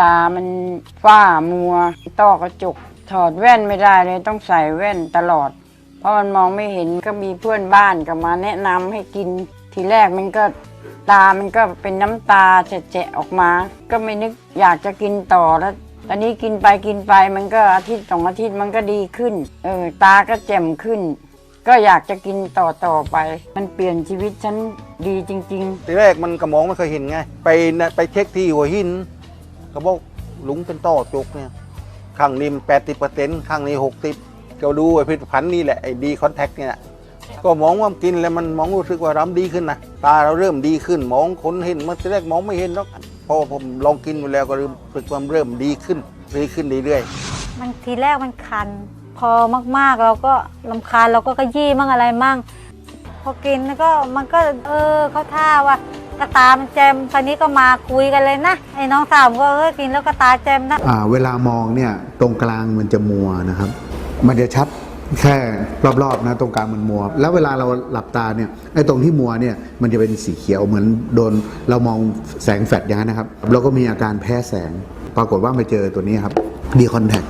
ตามันฝ้ามัว ต้อกระจก ถอดแว่นไม่ได้เลยต้องใส่แว่นตลอด เพราะมันมองไม่เห็นก็มีเพื่อนบ้านก็มาแนะนำให้กิน ทีแรกมันก็ตามันก็เป็นน้ำตาแฉะๆออกมา ก็ไม่นึกอยากจะกินต่อแล้วตอนนี้กินไปกินไปมันก็อาทิตย์สองอาทิตย์มันก็ดีขึ้น เออตาก็แจ่มขึ้น ก็อยากจะกินต่อต่อไป มันเปลี่ยนชีวิตฉันดีจริง ๆ ทีแรกมันกระมองไม่เคยเห็นไง ไปนะไปเช็คที่หัวหิน เขาบอกลุงเป็นต้อจุกเนี่ยข้างนี้มันแปดสิบเปอร์เซ็นต์ข้างนี้หกสิบก็ดูไอ้ผลิตภัณฑ์นี่แหละไอ้ดีคอนแทคเนี่ยก็มองว่ากินแล้วมันมองรู้สึกว่าเราดีขึ้นนะตาเราเริ่มดีขึ้นมองคนเห็นเมื่อแรกมองไม่เห็นหรอกพอผมลองกินไปแล้วก็รู้สึกว่าเริ่มดีขึ้นดีขึ้นเรื่อยๆมันทีแรกมันคัน พอมากๆเราก็ลำคาญเราก็ขยี้มั่งอะไรมั่งพอกินแล้วก็มันก็เออเขาท่าว่า กระตามันแจมคราวนี้ก็มาคุยกันเลยนะไอ้น้องสาวก็เออกินแล้วกระตาแจมนะอ่าเวลามองเนี่ยตรงกลางมันจะมัวนะครับ มันจะชัดแค่รอบๆนะตรงกลางมันมัว แล้วเวลาเราหลับตาเนี่ยไอ้ตรงที่มัวเนี่ยมันจะเป็นสีเขียวเหมือนโดนเรามองแสงแฟลชอย่างนั้นนะครับเราก็มีอาการแพ้แสง ปรากฏว่ามาเจอตัวนี้ครับดีคอนแทค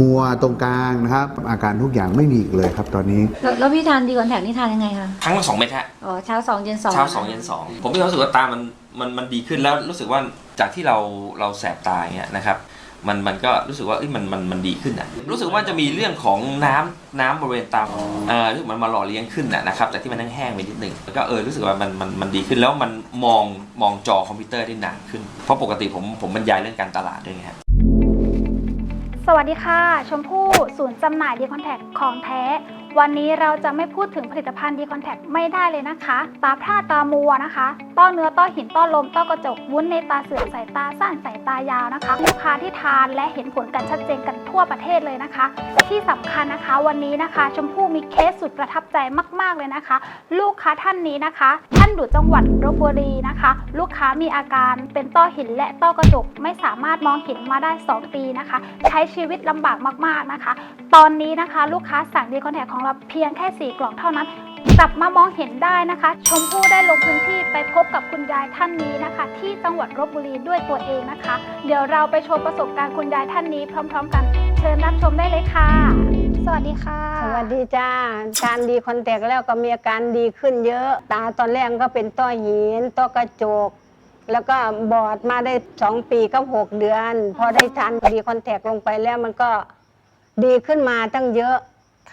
มัวตรงกลางนะครับ อาการทุกอย่างไม่มีอีกเลยครับตอนนี้ แล้วแล้วพี่ทานดีคอนแทคนี่ทานยังไงคะครั้งละสองเม็ดฮะอ๋อเช้าสองเย็นสองเช้าสองเย็นสองผมมีความรู้สึกว่าตามันมันมันดีขึ้นแล้วรู้สึกว่าจากที่เราเราแสบตาอย่างเงี้ยนะครับมันมันก็รู้สึกว่าเอ้ยมันมันมันดีขึ้นอะรู้สึกว่าจะมีเรื่องของน้ำน้ำบริเวณตาเอ่อรู้สึกมันมาหล่อเลี้ยงขึ้นน่ะนะครับจากที่มันแห้งๆไปนิดหนึ่งแล้วก็เออรู้สึกว่ามันมันมันดีขึ้นแล้วมันมองมองจอคอมพิวเตอร์ได้นานขึ้น เพราะปกติผมผมบรรยายเรื่องการตลาดด้วยไงฮะ สวัสดีค่ะ ชมพู่ศูนย์จำหน่ายดีคอนแทคของแท้ วันนี้เราจะไม่พูดถึงผลิตภัณฑ์ดีคอนแทคไม่ได้เลยนะคะ ตาพร่าตามัวนะคะ ต้อเนื้อต้อหินต้อลม ต้อกระจก วุ้นในตาเสื่อมสายตาสั้นสายตายาวนะคะ ลูกค้าที่ทานและเห็นผลกันชัดเจนกันทั่วประเทศเลยนะคะ ที่สำคัญนะคะวันนี้นะคะ ชมพู่มีเคสสุดประทับใจมาก ๆเลยนะคะ ลูกค้าท่านนี้นะคะ ท่านอยู่จังหวัดลบบุรีนะคะ ลูกค้ามีอาการเป็นต้อหินและต้อกระจกไม่สามารถมองเห็นมาได้ 2 ปีนะคะ ใช้ชีวิตลำบากมากๆนะคะ ตอนนี้นะคะ ลูกค้าสั่งดีคอนแทคของเราเพียงแค่ 4 กล่องเท่านั้น กลับมามองเห็นได้นะคะ ชมพู่ได้ลงพื้นที่ไปพบกับคุณยายท่านนี้นะคะ ที่จังหวัดลบบุรีด้วยตัวเองนะคะ เดี๋ยวเราไปชมประสบการณ์คุณยายท่านนี้พร้อม ๆ กัน เชิญรับชมได้เลยค่ะ สวัสดีค่ะ สวัสดีจ้าทานดีคอนแทคแล้วก็มีอาการดีขึ้นเยอะ ตาตอนแรกก็เป็นต้อหินต้อกระจกแล้วก็บอดมาได้สองปีก็หกเดือน พอได้ทานดีคอนแทคลงไปแล้วมันก็ดีขึ้นมาตั้งเยอะ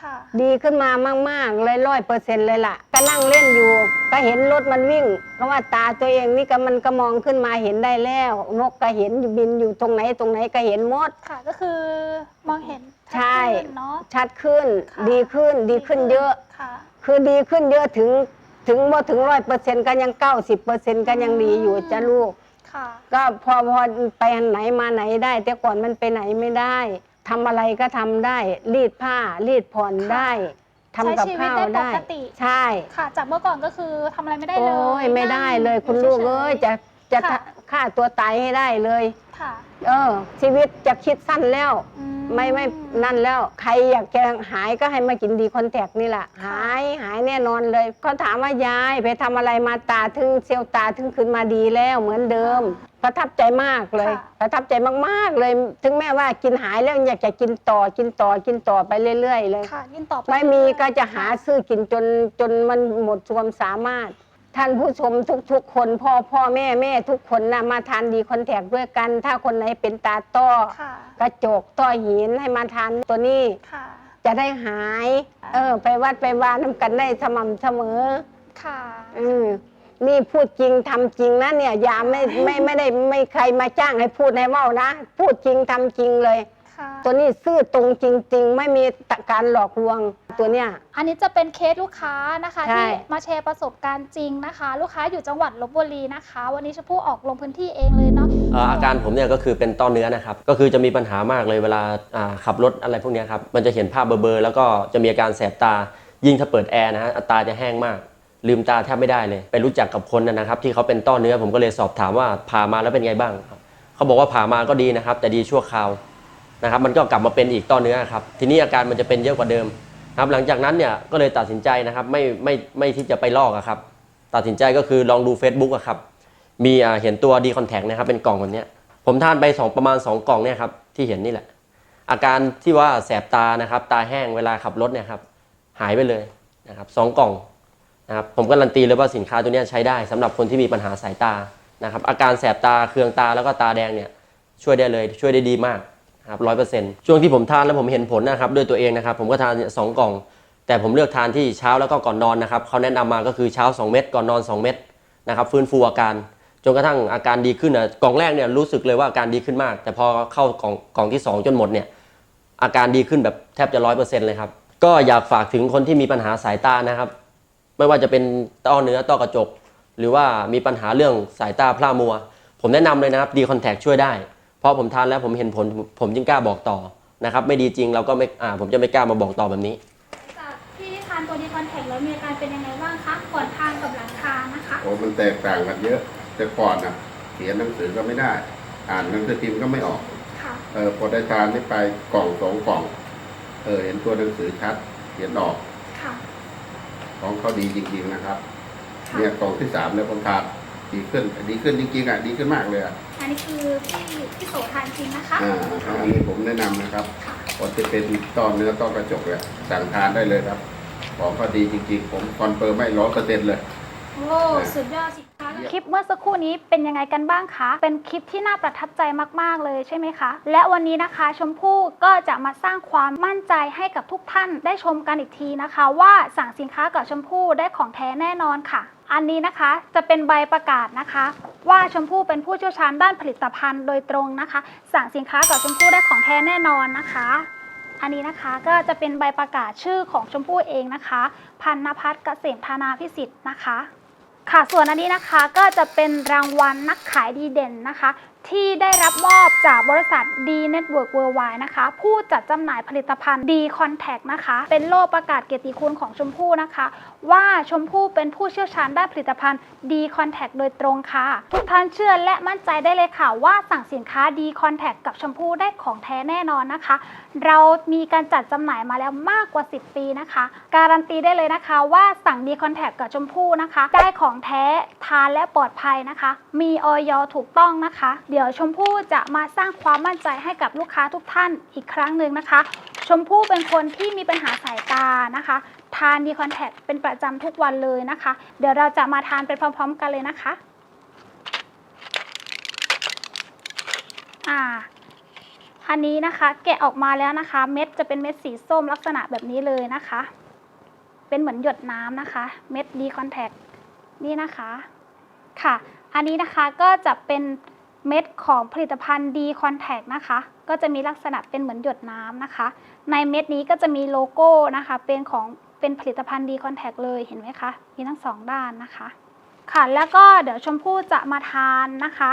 ค่ะ ดีขึ้นมามาก ๆ เลยร้อยเปอร์เซ็นต์เลยล่ะ ก็นั่งเล่นอยู่ ก็เห็นรถมันวิ่ง เพราะว่าตาตัวเองนี่ก็มันก็มองขึ้นมาเห็นได้แล้ว นกก็เห็นอยู่บินอยู่ตรงไหนตรงไหนก็เห็นหมด ค่ะ ก็คือมองเห็นชัดใช่ ขึ้นเนาะ ชัดขึ้น ค่ะ ดีขึ้น ดีขึ้นเยอะ ค่ะ คือดีขึ้นเยอะถึง ถึงบ่ถึงร้อยเปอร์เซ็นต์ก็ยังเก้าสิบเปอร์เซ็นต์ก็ยังดีอยู่จ้ะลูก ค่ะ ก็พอพอไปไหนมาไหนได้ แต่ก่อนมันไปไหนไม่ได้ ทำอะไรก็ทำได้ รีดผ้า รีดผ่อนค่ะได้ทำกับใช้ชีวิตข้าวได้ได้ปกติ ใช่ค่ะ จากเมื่อก่อนก็คือทำอะไรไม่ได้เลยโอ้ยไม่ได้เลยนั่งคุณลูกฉๆเอ้ยจะจะค่ะฆ่าตัวตายให้ได้เลย ค่ะ เออ ชีวิตจะคิดสั้นแล้ว อื ไม่ไม่นั่นแล้วใครอยากจะหายก็ให้มากินดีคอนแทคนี่แหละหายหายแน่นอนเลยเขาถามว่ายายไปทำอะไรมาตาถึงเซลล์ตาถึงขึ้นมาดีแล้วเหมือนเดิม ประทับใจมากเลย ประทับใจมากๆเลย ถึงแม้ว่ากินหายแล้วอยากจะกินต่อกินต่อกินต่อไปเรื่อย ๆ เลยค่ะยินต่อปไม่มีก็จะหาซื้อกินจนจนมันหมดความสามารถ ท่านผู้ชมทุกๆ คนพ่อพ่อแม่แม่ทุกคนนะมาทานดีคอนแทคด้วยกัน ถ้าคนไหนเป็นตาต้อ ค่ะ กระจกต้อหินให้มาทานตัวนี้ ค่ะ จะได้หายเออ ไปวัดไปวานทำกันได้สม่ำเสมอ ค่ะ อืมนี่พูดจริงทำจริงนะเนี่ยอยาไม่ไม่ไม่ได้ไม่ใครมาจ้างให้พูดให้เว่านะ พูดจริงทำจริงเลย ค่ะ ตัวนี้ซื่อตรงจริง ๆ ไม่มีการหลอกลวงตัวเนี้ย อันนี้จะเป็นเคสลูกค้านะคะใช่ ที่มาแชร์ประสบการณ์จริงนะคะ ลูกค้าอยู่จังหวัดลบบุรีนะคะ วันนี้ชมพู่ออกลงพื้นที่เองเลยเนาะเอ่ออาการผมเนี่ยก็คือเป็นต้อเนื้อนะครับ ก็คือจะมีปัญหามากเลยเวลาอ่าขับรถอะไรพวกเนี้ยครับ มันจะเห็นภาพเบลอๆแล้วก็จะมีอาการแสบตา ยิ่งถ้าเปิดแอร์นะฮะตาจะแห้งมาก ลืมตาแทบไม่ได้เลย ไปรู้จักกับคนนะนะครับ ที่เขาเป็นต้อเนื้อผมก็เลยสอบถามว่าผ่ามาแล้วเป็นไงบ้างครับเขาบอกว่าผ่ามาก็ดีนะครับ แต่ดีชั่วคราวนะครับ มันก็กลับมาเป็นอีกต้อเนื้อครับ ทีนี้อาการมันจะเป็นเยอะกว่าเดิม ครับหลังจากนั้นเนี่ยก็เลยตัดสินใจนะครับไม่ไม่ไม่ที่จะไปลอกอะครับ ตัดสินใจก็คือลองดู Facebook อะครับมีเห็นตัวดีคอนแทคนะครับเป็นกล่องแบบนี้ผมทานไปสองประมาณ 2 กล่องเนี่ยครับที่เห็นนี่แหละ อาการที่ว่าแสบตานะครับ ตาแห้งเวลาขับรถเนี่ยครับหายไปเลยนะครับสองกล่องนะครับผมการันตีเลยว่าสินค้าตัวนี้ใช้ได้สำหรับคนที่มีปัญหาสายตานะครับอาการแสบตาเคืองตาแล้วก็ตาแดงเนี่ยช่วยได้เลยช่วยได้ดีมาก นะครับร้อยเปอร์เซ็นต์ช่วงที่ผมทานแล้วผมเห็นผลนะครับด้วยตัวเองนะครับผมก็ทานสองกล่อง แต่ผมเลือกทานที่เช้าแล้วก็ก่อนนอนนะครับเขาแนะนำมาก็คือเช้า 2 เม็ดก่อนนอน 2 เม็ดนะครับฟื้นฟูอาการจนกระทั่งอาการดีขึ้นนะกล่องแรกเนี่ยรู้สึกเลยว่าอาการดีขึ้นมาก แต่พอเข้ากล่องกล่องที่ 2 จนหมดเนี่ยอาการดีขึ้นแบบแทบจะร้อยเปอร์เซ็นต์เลยครับก็อยากฝากถึงคนที่มีปัญหาสายตานะครับ ไม่ว่าจะเป็นต้อเนื้อต้อกระจก หรือว่ามีปัญหาเรื่องสายตาพร่ามัว ผมแนะนำเลยนะครับดีคอนแทคช่วยได้ พราะผมทานแล้วผมเห็นผลผมจึงกล้าบอกต่อนะครับ ไม่ดีจริงเราก็ไม่อ่าผมจะไม่กล้ามาบอกต่อแบบนี้จากที่ทานตัวดีคอนแทคแล้วมีอาการเป็นยังไงบ้างคะก่อนทานกับหลังทานนะคะโอ้มันแตกต่างกันเยอะ แต่ก่อนนะเขียนหนังสือก็ไม่ได้ อ่านหนังสือพิมพ์ก็ไม่ออกค่ะเออพอได้ทานนี่ไปกล่องสองกล่องเออเห็นตัวหนังสือชัดเขียนออกค่ะของเขาดีจริงๆนะครับค่ะเนี่ยกล่องที่สามเนี่ยผมทานดีขึ้นดีขึ้นจริงๆอะดีขึ้นมากเลยอะ อันนี้คือพี่พี่โสทานจริงนะคะอ่าอันนี้ผมแนะนำนะครับค่ะพอจะเป็นต้อเนื้อต้อกระจกเนี่ยสั่งทานได้เลยครับ ของเขาดีจริงๆ ผมคอนเฟิร์มไม่ร้อยเปอร์เซ็นต์เลย โอ้สุดยอดสิคะคลิปเมื่อสักครู่นี้เป็นยังไงกันบ้างคะ เป็นคลิปที่น่าประทับใจมาก ๆ เลยใช่ไหมคะ และวันนี้นะคะชมพู่ก็จะมาสร้างความมั่นใจให้กับทุกท่านได้ชมกันอีกทีนะคะ ว่าสั่งสินค้ากับชมพู่ได้ของแท้แน่นอนค่ะ อันนี้นะคะจะเป็นใบประกาศนะคะ ว่าชมพู่เป็นผู้เชี่ยวชาญด้านผลิตภัณฑ์โดยตรงนะคะ สั่งสินค้ากับชมพู่ได้ของแท้แน่นอนนะคะ อันนี้นะคะก็จะเป็นใบประกาศชื่อของชมพู่เองนะคะ พันนภัสเกษมธนาพิสิทธิ์นะคะ ค่ะส่วนอันนี้นะคะก็จะเป็นรางวัลนักขายดีเด่นนะคะ ที่ได้รับมอบจากบริษัท D Network Worldwide นะคะ ผู้จัดจำหน่ายผลิตภัณฑ์ D Contact นะคะ เป็นโล่ประกาศเกียรติคุณของชมพู่นะคะ ว่าชมพู่เป็นผู้เชี่ยวชาญด้านผลิตภัณฑ์ D Contact โดยตรงค่ะ ทุกท่านเชื่อและมั่นใจได้เลยค่ะ ว่าสั่งสินค้า D Contact กับชมพู่ได้ของแท้แน่นอนนะคะ เรามีการจัดจำหน่ายมาแล้วมากกว่า 10 ปีนะคะ การันตีได้เลยนะคะ ว่าสั่ง D Contact กับชมพู่นะคะ ได้ของแท้ทานและปลอดภัยนะคะ มีออยถูกต้องนะคะเดี๋ยวี๋ยวชมพู่จะมาสร้างความมั่นใจให้กับลูกค้าทุกท่านอีกครั้งหนึ่งนะคะ ชมพู่เป็นคนที่มีปัญหาสายตานะคะ ทานดีคอนแทคเป็นประจำทุกวันเลยนะคะ เดี๋ยวเราจะมาทานไปพร้อม ๆ กันเลยนะคะอ่าอันนี้นะคะแกะออกมาแล้วนะคะ เม็ดจะเป็นเม็ดสีส้มลักษณะแบบนี้เลยนะคะ เป็นเหมือนหยดน้ำนะคะ เม็ดดีคอนแทคนี่นะคะค่ะ อันนี้นะคะก็จะเป็น เม็ดของผลิตภัณฑ์ดีคอนแทคนะคะ ก็จะมีลักษณะเป็นเหมือนหยดน้ำนะคะ ในเม็ดนี้ก็จะมีโลโก้นะคะ เป็นของเป็นผลิตภัณฑ์ดีคอนแทคเลยเห็นไหมคะ มีทั้งสองด้านนะคะ ค่ะ แล้วก็เดี๋ยวชมพู่จะมาทานนะคะ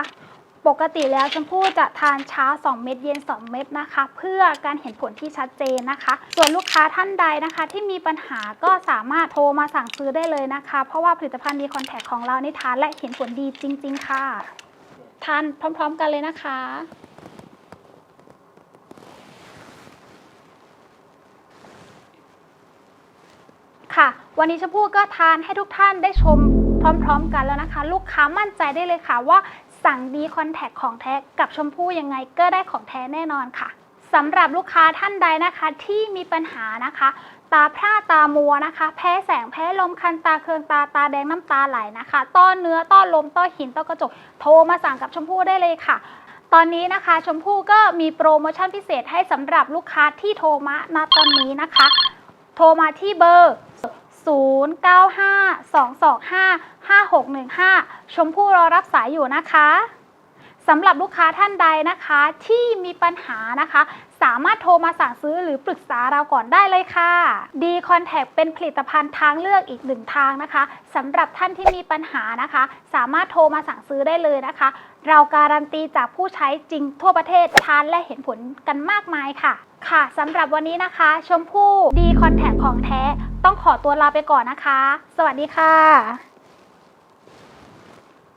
ปกติแล้วชมพู่จะทานเช้า 2 เม็ดเย็น 2 เม็ดนะคะ เพื่อการเห็นผลที่ชัดเจนนะคะ ส่วนลูกค้าท่านใดนะคะ ที่มีปัญหาก็สามารถโทรมาสั่งซื้อได้เลยนะคะ เพราะว่าผลิตภัณฑ์ดีคอนแทคของเรานี่ทานและเห็นผลดีจริง ๆ ค่ะ ทานพร้อม ๆ กันเลยนะคะ ค่ะ วันนี้ชมพู่ก็ทานให้ทุกท่านได้ชมพร้อม ๆ กันแล้วนะคะ ลูกค้ามั่นใจได้เลยค่ะว่าสั่งดีคอนแทคของแท้กับชมพู่ยังไงก็ได้ของแท้แน่นอนค่ะ สำหรับลูกค้าท่านใดนะคะที่มีปัญหานะคะ ตาพร่าตามัวนะคะ แพ้แสงแพ้ลมคันตาเคืองตาตาแดงน้ำตาไหลนะคะต้อเนื้อต้อลมต้อหินต้อกระจกโทรมาสั่งกับชมพู่ได้เลยค่ะ ตอนนี้นะคะชมพู่ก็มีโปรโมชั่นพิเศษให้สำหรับลูกค้าที่โทรมาณตอนนี้นะคะ โทรมาที่เบอร์ 0952255615 ชมพู่รอรับสายอยู่นะคะ สำหรับลูกค้าท่านใดนะคะที่มีปัญหานะคะ สามารถโทรมาสั่งซื้อหรือปรึกษาเราก่อนได้เลยค่ะ D Contact เป็นผลิตภัณฑ์ทางเลือกอีกหนึ่งทางนะคะสำหรับท่านที่มีปัญหานะคะ สามารถโทรมาสั่งซื้อได้เลยนะคะ เราการันตีจากผู้ใช้จริงทั่วประเทศทานและเห็นผลกันมากมายค่ะ ค่ะสำหรับวันนี้นะคะ ชมพู่ D Contact ของแท้ ต้องขอตัวลาไปก่อนนะคะ สวัสดีค่ะ